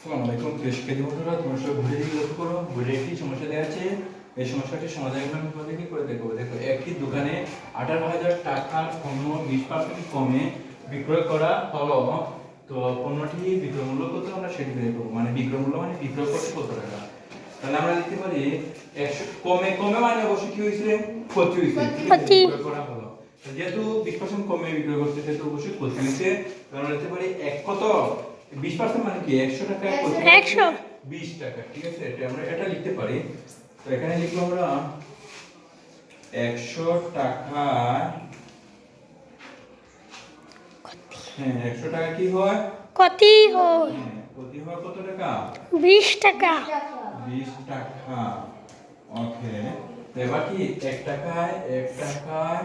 আসসালামু আলাইকুম প্রিয় শিক্ষার্থী বন্ধুরা তোমরা সবাই ঘুরে দিকে লক্ষ্য করো ঘুরে একটি সমস্যা দেওয়া আছে। এই সমস্যাটির সমাধান আমি তোমাদের কি করে দেখব? দেখো একটি দোকানে আঠারো হাজার টাকার পণ্য বিশ পার্সেন্ট কমে বিক্রয় করা হলো। তো পণ্যটি বিক্রয় মূল্য কত? আমরা সেটি বের করব মানে বিক্রয় মূল্য মানে বিক্রয় করতে কত টাকা? তাহলে আমরা লিখতে পারি একশো কমে কমে মানে অবশ্যই কি হয়েছে? ক্ষতি হয়েছে। বিক্রয় করা হলো। যেহেতু বিশ পার্সেন্ট কমে বিক্রয় করতে সেহেতু অবশ্যই ক্ষতি হয়েছে। আমরা লিখতে পারি এক কত? বিশ পার্সেন্ট মানে কি? একশো হয়েছে একশো। বিশ টাকা ঠিক আছে? এটা আমরা এটা লিখতে পারি। তো এখানে লিখব আমরা একশো টাকা। হ্যাঁ একশো টাকা কি হয়? কতি হয়। হ্যাঁ, ক্ষতি হয় কত টাকা? বিশ টাকা। বিশ টাকা। ওকে এবার কি? এক টাকায় এক টাকায়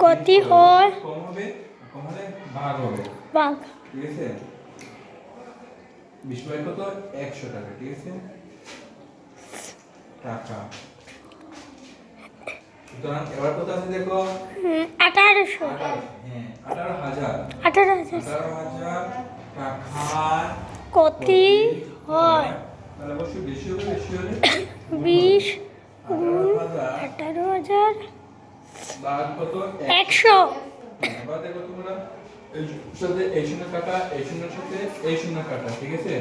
ক্ষতি হয়। কম হবে? কম হলে ভাগ হবে। বাঘ ঠিক আছে? বিশ বাই কত? একশো টাকা ঠিক আছে? টাকা। সুতরাং এবার কত আছে দেখো? আঠারোশো। আঠারো হ্যাঁ আঠারো হাজার। আঠারো হাজার। টাকার কতি হয়। তাহলে অবশ্যই বেশি হবে বেশি হলে বিশ আঠারো হাজার। আঠারো হাজার কত? একশো। এবার দেখো তোমরা। সাথে এই শূন্য কাটা এই শূন্যের সাথে এই শূন্য কাটা ঠিক আছে?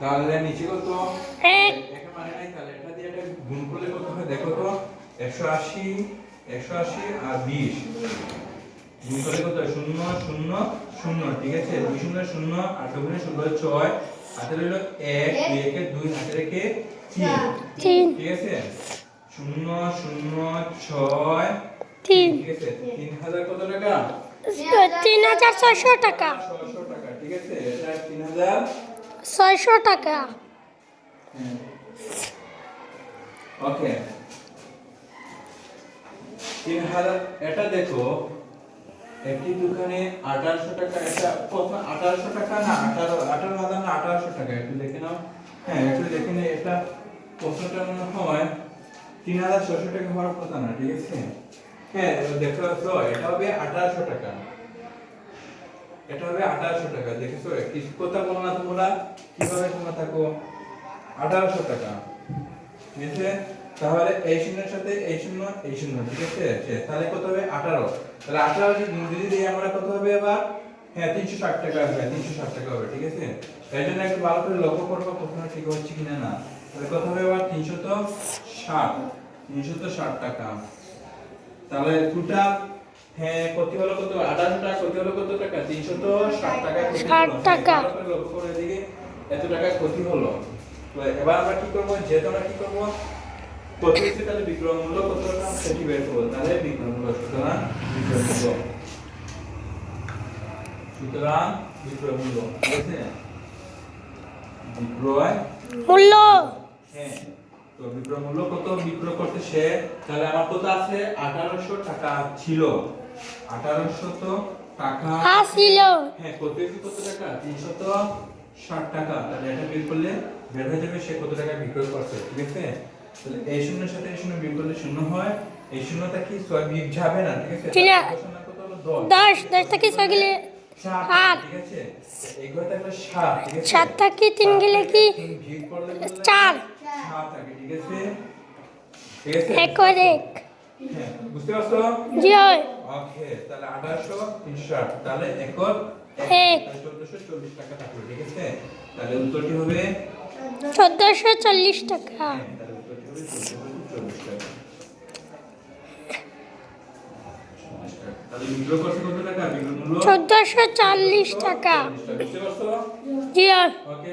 তাহলে নিচে কত? এক মানে নাই তাহলে এটা দিয়ে এটা গুণ করলে কত হয়? দেখো তো একশো আশি একশো আশি আর বিশ। গুণ করলে কত শূন্য শূন্য শূন্য ঠিক আছে? দুই শূন্য শূন্য আট গুণে শূন্য ছয়। হাতে রইল এক দুই একে দুই হাতে রেখে তিন। ঠিক আছে? শূন্য শূন্য ছয়। ঠিক আছে? তিন হাজার কত টাকা? ছয়শো এটা ছয়শো দেখো, একটি দোকানে আঠারোশো টাকা, এটা আঠারোশো টাকা না, আঠারো আঠারো হাজার না, আঠারোশো টাকা, একটু দেখে নাও। হ্যাঁ একটু দেখে নে এটা প্রশ্নটা মনে হয় তিন হাজার ছশো টাকা হওয়ার কথা না, ঠিক আছে? হ্যাঁ তাহলে এই শূন্যের সাথে এই শূন্য এই শূন্য ঠিক আছে? তাহলে কত হবে? আঠারো। তাহলে আঠারো যদি দিই আমরা কত হবে এবার? হ্যাঁ তিনশো ষাট টাকা হবে, তিনশো ষাট টাকা হবে, ঠিক আছে? এই জন্য একটু ভালো করে লক্ষ্য করব কখনো ঠিক হচ্ছে কিনা না। তাহলে কত হবে এবার? তিনশো তো ষাট। তিনশো তো ষাট টাকা। তাহলে টোটাল হ্যাঁ ক্ষতি হলো কত? আঠারোশো টাকা ক্ষতি হলো কত টাকা? তিনশো তো ষাট টাকা। 60 টাকা। লক্ষ্য করে দিকে এত টাকা ক্ষতি হলো। তো এবার আমরা কি করব? যেহেতু আমরা কি করব? কত হচ্ছে তাহলে বিক্রয় মূল্য? কত টাকা সেটি বের করব। তাহলে বিক্রয় মূল্য সুতরাং বিক্রয় মূল্য। সুতরাং বিক্রয় মূল্য ঠিক আছে বিক্রয় মূল্য। হ্যাঁ। তো বিক্রয় মূল্য কত? বিক্রয় করতে সে তাহলে আমার কত আছে? আঠারোশো টাকা ছিল। আঠারোশো তো টাকা আসিল হ্যাঁ কত কত টাকা? তিনশো তো ষাট টাকা। তাহলে এটা বের করলে বের হয়ে যাবে সে কত টাকা বিক্রয় করছে ঠিক আছে? তাহলে এই শূন্যের সাথে এই শূন্য বিয়োগ করলে শূন্য হয়। এই শূন্যটা কি ছয় বিয়োগ যাবে না ঠিক আছে? ঠিক আছে। দশ দশ। থেকে ছয় গেলে। সাত। ঠিক আছে? এগুলো থাকলে সাত সাত থেকে তিন গেলে কি? চার। সাত থাকে ঠিক আছে? ঠিক আছে? এক এক হ্যাঁ বুঝতে পারছ? জি হয়। ওকে তাহলে আঠারোশো তিনশো ষাট তাহলে একর এক। চোদ্দশো চল্লিশ টাকা থাকল ঠিক আছে? তাহলে উত্তরটি হবে? চোদ্দশো চল্লিশ টাকা। হ্যাঁ, তাহলে উত্তরটি হবে চোদ্দশো চল্লিশ টাকা। চোদ্দশো চল্লিশ জি ওকে